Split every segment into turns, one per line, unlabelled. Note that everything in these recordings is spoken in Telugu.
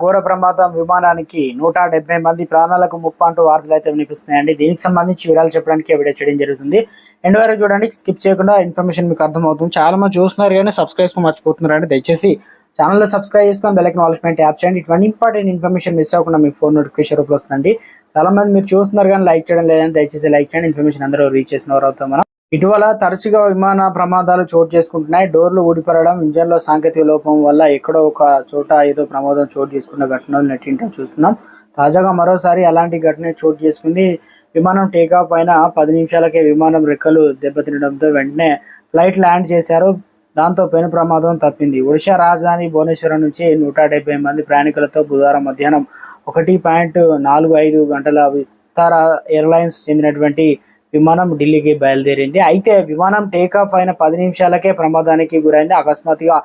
ఘోర ప్రమాదం విమానానికి నూట డెబ్బై మంది ప్రాణాలకు ముప్పు అంటూ వార్తలు అయితే వినిపిస్తున్నాయండి. దీనికి సంబంధించి వివరాలు చెప్పడానికి వీడియో చేయడం జరుగుతుంది. ఎండ్ వరకు చూడండి స్కిప్ చేయకుండా ఇన్ఫర్మేషన్ మీకు అర్థమవుతుంది. చాలా మంది చూస్తున్నారు కానీ సబ్స్క్రైబ్ మర్చిపోతున్నారు మర్చిపోతున్నారండి దయచేసి ఛానల్లో సబ్స్క్రైబ్ చేసుకొని బెల్ నాలెడ్జ్మెంట్ యాప్ చేయండి. ఇటువంటి ఇంపార్టెంట్ ఇన్ఫర్మేషన్ మిస్ అవ్వకుండా మీ ఫోన్ నోటిఫికేషన్ రూపంలో వస్తుంది చాలా మంది మీరు చూస్తున్నారు కానీ లైక్ చేయడం లేదని దయచేసి లైక్ చేయండి. ఇన్ఫర్మేషన్ అందరూ రీచ్ చేసిన వారు అవుతాం మనం. ఇటీవల తరచుగా విమాన ప్రమాదాలు చోటు చేసుకుంటున్నాయి. డోర్లు ఊడిపడడం ఇంజన్లో సాంకేతిక లోపం వల్ల ఎక్కడో ఒక చోట ఏదో ప్రమాదం చోటు చేసుకున్న ఘటనలు నెట్టింటో చూస్తున్నాం. తాజాగా మరోసారి అలాంటి ఘటన చోటు చేసుకుంది. విమానం టేకాఫ్ అయిన పది నిమిషాలకే విమానం రెక్కలు దెబ్బతినడంతో వెంటనే ఫ్లైట్ ల్యాండ్ చేశారు. దాంతో పెను ప్రమాదం తప్పింది. ఒడిశా రాజధాని భువనేశ్వరం నుంచి నూట డెబ్బై మంది ప్రయాణికులతో బుధవారం మధ్యాహ్నం ఒకటి పాయింట్ నాలుగు ఐదు గంటల విస్తార ఎయిర్లైన్స్ చెందినటువంటి విమానం ఢిల్లీకి బయలుదేరింది. అయితే విమానం టేకాఫ్ అయిన పది నిమిషాలకే ప్రమాదానికి గురైంది. అకస్మాత్తుగా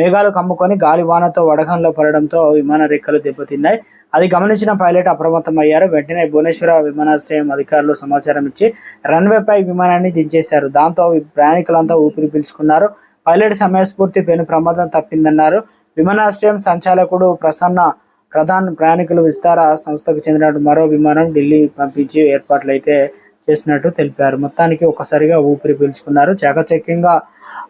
మేఘాలు కమ్ముకొని గాలివానతో వడగంలో పడడంతో విమాన రెక్కలు దెబ్బతిన్నాయి. అది గమనించిన పైలట్ అప్రమత్తం అయ్యారు వెంటనే భువనేశ్వర విమానాశ్రయం అధికారులు సమాచారం ఇచ్చి రన్వేపై విమానాన్ని దించేశారు. దాంతో ప్రయాణికులంతా ఊపిరి పీల్చుకున్నారు. పైలట్ సమయస్ఫూర్తి పెను ప్రమాదం తప్పిందన్నారు. విమానాశ్రయం సంచాలకుడు ప్రసన్న ప్రధాన్ ప్రయాణికులు విస్తార సంస్థకు చెందిన మరో విమానం ఢిల్లీ పంపించి ఏర్పాట్లు అయితే చేసినట్టు తెలిపారు. మొత్తానికి ఒక్కసారిగా ఊపిరి పీల్చుకున్నారు. చాకచక్యంగా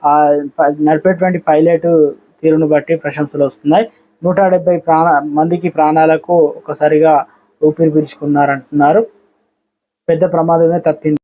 ఆ, ప- నడిపేటువంటి పైలట్ తీరును బట్టి ప్రశంసలు వస్తున్నాయి. నూట డెబ్బై ప్రాణ మందికి ప్రాణాలకు ఒకసారిగా ఊపిరి పీల్చుకున్నారంటున్నారు. పెద్ద ప్రమాదమే తప్పింది.